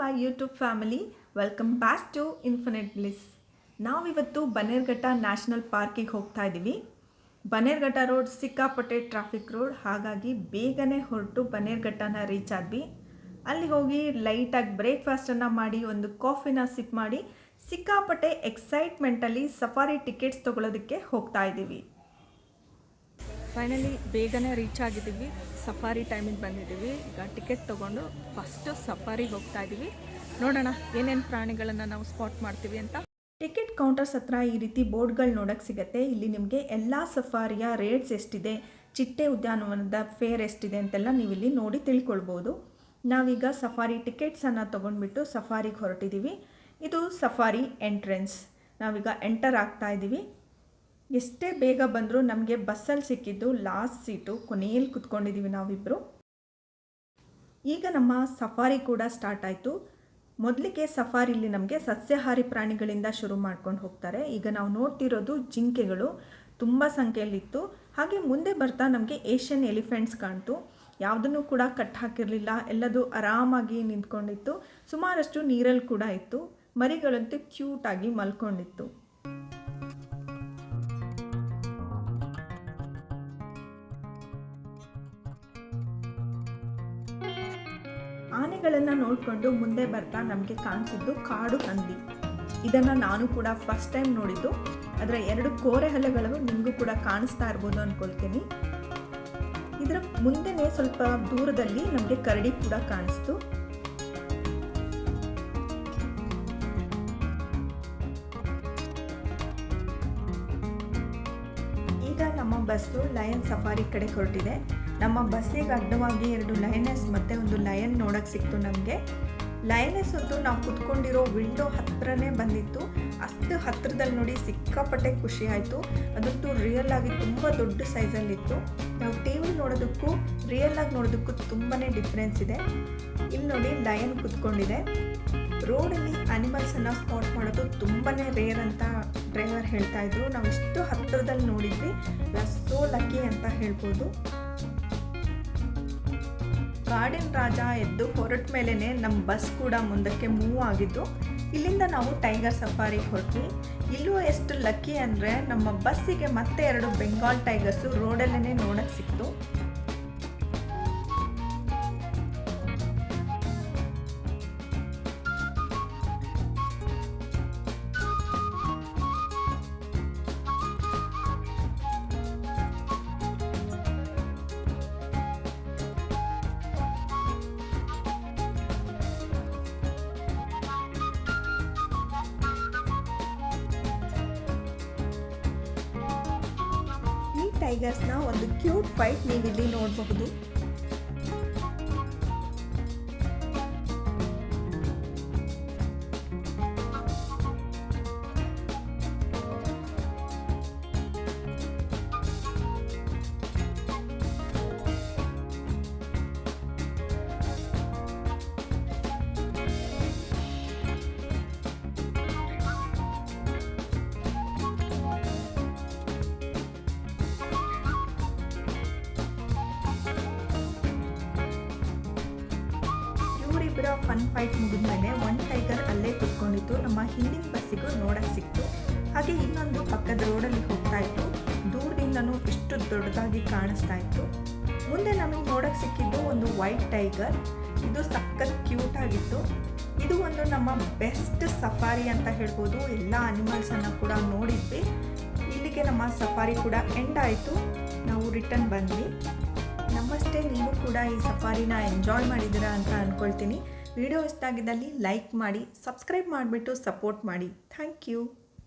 My YouTube family welcome back to infinite bliss ನಾವಿವತ್ತು Bannerghatta national ಪಾರ್ಕಿಗೆ ಹೋಗ್ತಾ ಇದ್ದೀವಿ ಬನೇರ್ಘಟ್ಟ ರೋಡ್, ಸಿಕ್ಕಾಪಟ್ಟೆ ಟ್ರಾಫಿಕ್ ರೋಡ್ ಹಾಗಾಗಿ ಬೇಗನೆ ಹೊರಟು ಬನೇರ್ಘಟ್ಟನ ರೀಚ್ ಆದ್ವಿ. ಅಲ್ಲಿ ಹೋಗಿ ಲೈಟಾಗಿ ಬ್ರೇಕ್ಫಾಸ್ಟನ್ನು ಮಾಡಿ, ಒಂದು ಕಾಫಿನ ಸಿಪ್ ಮಾಡಿ, ಸಿಕ್ಕಾಪಟ್ಟೆ ಎಕ್ಸೈಟ್ಮೆಂಟಲ್ಲಿ ಸಫಾರಿ ಟಿಕೆಟ್ಸ್ ತೊಗೊಳೋದಕ್ಕೆ ಹೋಗ್ತಾ ಇದ್ದೀವಿ ಫೈನಲಿ ಬೇಗನೆ ರೀಚ್ ಆಗಿದ್ದೀವಿ. ಸಫಾರಿ ಟೈಮಿಗೆ ಬಂದಿದ್ದೀವಿ. ಈಗ ಟಿಕೆಟ್ ತೊಗೊಂಡು ಫಸ್ಟು ಸಫಾರಿಗೆ ಹೋಗ್ತಾ ಇದ್ದೀವಿ ನೋಡೋಣ ಏನೇನು ಪ್ರಾಣಿಗಳನ್ನು ನಾವು ಸ್ಪಾಟ್ ಮಾಡ್ತೀವಿ ಅಂತ. ಟಿಕೆಟ್ ಕೌಂಟರ್ಸ್ ಹತ್ರ ಈ ರೀತಿ ಬೋರ್ಡ್ಗಳು ನೋಡಕ್ಕೆ ಸಿಗುತ್ತೆ. ಇಲ್ಲಿ ನಿಮಗೆ ಎಲ್ಲ ಸಫಾರಿಯ ರೇಟ್ಸ್ ಎಷ್ಟಿದೆ, ಚಿಟ್ಟೆ ಉದ್ಯಾನವನದ ಫೇರ್ ಎಷ್ಟಿದೆ ಅಂತೆಲ್ಲ ನೀವು ಇಲ್ಲಿ ನೋಡಿ ತಿಳ್ಕೊಳ್ಬೋದು. ನಾವೀಗ ಸಫಾರಿ ಟಿಕೆಟ್ಸನ್ನು ತೊಗೊಂಡ್ಬಿಟ್ಟು ಸಫಾರಿಗೆ ಹೊರಟಿದ್ದೀವಿ ಇದು ಸಫಾರಿ ಎಂಟ್ರೆನ್ಸ್ ನಾವೀಗ ಎಂಟರ್ ಆಗ್ತಾ ಇದ್ದೀವಿ ಎಷ್ಟೇ ಬೇಗ ಬಂದರೂ ನಮಗೆ ಬಸ್ಸಲ್ಲಿ ಸಿಕ್ಕಿದ್ದು ಲಾಸ್ಟ್ ಸೀಟು ಕೊನೆಯಲ್ಲಿ ಕುತ್ಕೊಂಡಿದ್ದೀವಿ ನಾವಿಬ್ಬರು ಈಗ ನಮ್ಮ ಸಫಾರಿ ಕೂಡ ಸ್ಟಾರ್ಟ್ ಆಯಿತು. ಮೊದಲಿಗೆ ಸಫಾರಿಲಿ ನಮಗೆ ಸಸ್ಯಾಹಾರಿ ಪ್ರಾಣಿಗಳಿಂದ ಶುರು ಮಾಡ್ಕೊಂಡು ಹೋಗ್ತಾರೆ. ಈಗ ನಾವು ನೋಡ್ತಿರೋದು ಜಿಂಕೆಗಳು ತುಂಬ ಸಂಖ್ಯೆಯಲ್ಲಿತ್ತು. ಹಾಗೆ ಮುಂದೆ ಬರ್ತಾ ನಮಗೆ ಏಷ್ಯನ್ ಎಲಿಫೆಂಟ್ಸ್ ಕಾಣ್ತು. ಯಾವುದನ್ನು ಕೂಡ ಕಟ್ ಹಾಕಿರಲಿಲ್ಲ. ಎಲ್ಲದು ಆರಾಮಾಗಿ ನಿಂತ್ಕೊಂಡಿತ್ತು. ಸುಮಾರಷ್ಟು ನೀರಲ್ಲಿ ಕೂಡ ಇತ್ತು. ಮರಿಗಳಂತೂ ಕ್ಯೂಟಾಗಿ ಮಲ್ಕೊಂಡಿತ್ತು. ಆನೆಗಳನ್ನು ನೋಡಿಕೊಂಡು ಮುಂದೆ ಬರ್ತಾ ನಮಗೆ ಕಾಣಿಸಿದ್ದು ಕಾಡು ಹಂದಿ. ಇದನ್ನು ನಾನು ಕೂಡ ಫಸ್ಟ್ ಟೈಮ್ ನೋಡಿದ್ದು. ಅದರ ಎರಡು ಕೋರೆ ಹಲ್ಲೆಗಳು ನಿಮಗೂ ಕೂಡ ಕಾಣಿಸ್ತಾ ಇರ್ಬೋದು ಅಂದ್ಕೊಳ್ತೀನಿ ಇದರ ಮುಂದೆನೇ ಸ್ವಲ್ಪ ದೂರದಲ್ಲಿ ನಮಗೆ ಕರಡಿ ಕೂಡ ಕಾಣಿಸ್ತು. ಈಗ ನಮ್ಮ ಬಸ್ಸು ಲಯನ್ ಸಫಾರಿ ಕಡೆ ಹೊರಟಿದೆ. ನಮ್ಮ ಬಸ್ಸಿಗೆ ಅಡ್ಡವಾಗಿ ಎರಡು ಲಯನೆಸ್ ಮತ್ತು ಒಂದು ಲಯನ್ ನೋಡೋಕ್ಕೆ ಸಿಕ್ತು ನಮಗೆ. ಲಯನೆಸ್ ಹೊತ್ತು ನಾವು ಕುತ್ಕೊಂಡಿರೋ ವಿಂಡೋ ಹತ್ರನೇ ಬಂದಿತ್ತು. ಅಷ್ಟು ಹತ್ತಿರದಲ್ಲಿ ನೋಡಿ ಸಿಕ್ಕಾಪಟ್ಟೆ ಖುಷಿ ಆಯಿತು. ಅದಂತೂ ರಿಯಲ್ ಆಗಿ ತುಂಬ ದೊಡ್ಡ ಸೈಜಲ್ಲಿತ್ತು ನಾವು ಟಿ ವಿ ನೋಡೋದಕ್ಕೂ ರಿಯಲ್ ಆಗಿ ನೋಡೋದಕ್ಕೂ ತುಂಬಾ ಡಿಫ್ರೆನ್ಸ್ ಇದೆ. ಇಲ್ಲಿ ನೋಡಿ ಲಯನ್ ಕುತ್ಕೊಂಡಿದೆ. ರೋಡಲ್ಲಿ ಅನಿಮಲ್ಸನ್ನು ಸ್ಪಾಟ್ ಮಾಡೋದು ತುಂಬಾ ರೇರ್ ಅಂತ ಡ್ರೈವರ್ ಹೇಳ್ತಾ ಇದ್ರು. ನಾವು ಇಷ್ಟು ಹತ್ತಿರದಲ್ಲಿ ನೋಡಿದ್ವಿ. ಸೋ ಲಕ್ಕಿ ಅಂತ ಹೇಳ್ಬೋದು. ಕಾಡಿನ ರಾಜ ಎದ್ದು ಹೊರಟ ಮೇಲೇ ನಮ್ಮ ಬಸ್ ಕೂಡ ಮುಂದಕ್ಕೆ ಮೂವ್ ಆಗಿದ್ದು, ಇಲ್ಲಿಂದ ನಾವು ಟೈಗರ್ ಸಫಾರಿಗೆ ಹೊರಟ್ವಿ. ಇಲ್ಲೂ ಎಷ್ಟು ಲಕ್ಕಿ ಅಂದರೆ ನಮ್ಮ ಬಸ್ಸಿಗೆ ಮತ್ತೆ ಎರಡು ಬೆಂಗಾಲ್ ಟೈಗರ್ಸು ರೋಡಲ್ಲೇ ನೋಡಕ್ಕೆ ಸಿಕ್ತು. ಟೈಗರ್ಸ್ನ ಒಂದು ಕ್ಯೂಟ್ ಫೈಟ್ ನೀವಿಲ್ಲಿ ನೋಡಬಹುದು. ಫನ್ ಫೈಟ್ ಮುಗಿದ್ಮೇಲೆ ಒನ್ ಟೈಗರ್ ಅಲ್ಲೇ ಕುತ್ಕೊಂಡಿತ್ತು. ನಮ್ಮ ಹಿಂದಿನ ಬಸ್ಸಿಗೂ ನೋಡಕ್ಕೆ ಸಿಕ್ತು. ಹಾಗೆ ಇನ್ನೊಂದು ಪಕ್ಕದ ರೋಡಲ್ಲಿ ಹೋಗ್ತಾ ಇತ್ತು. ದೂರದಿಂದನೂ ಇಷ್ಟು ದೊಡ್ಡದಾಗಿ ಕಾಣಿಸ್ತಾ ಇತ್ತು. ಮುಂದೆ ನಮಗೆ ನೋಡಕ್ಕೆ ಸಿಕ್ಕಿದ್ದು ಒಂದು ವೈಟ್ ಟೈಗರ್ ಇದು ಸಖತ್ ಕ್ಯೂಟ್ ಆಗಿತ್ತು. ಇದು ಒಂದು ನಮ್ಮ ಬೆಸ್ಟ್ ಸಫಾರಿ ಅಂತ ಹೇಳ್ಬೋದು. ಎಲ್ಲ ಅನಿಮಲ್ಸನ್ನು ಕೂಡ ನೋಡಿದ್ವಿ. ಇಲ್ಲಿಗೆ ನಮ್ಮ ಸಫಾರಿ ಕೂಡ ಎಂಡ್ ಆಯಿತು. ನಾವು ರಿಟರ್ನ್ ಬಂದ್ವಿ. ನಮ್ಮಷ್ಟೇ ನೀವು ಕೂಡ ಈ ಸಫಾರಿನ ಎಂಜಾಯ್ ಮಾಡಿದ್ದೀರಾ ಅಂತ ಅಂದ್ಕೊಳ್ತೀನಿ ವಿಡಿಯೋ ಇಷ್ಟ ಆಗಿದ್ದಲ್ಲಿ ಲೈಕ್ ಮಾಡಿ ಸಬ್ಸ್ಕ್ರೈಬ್ ಮಾಡಿಬಿಟ್ಟು ಸಪೋರ್ಟ್ ಮಾಡಿ. Thank you.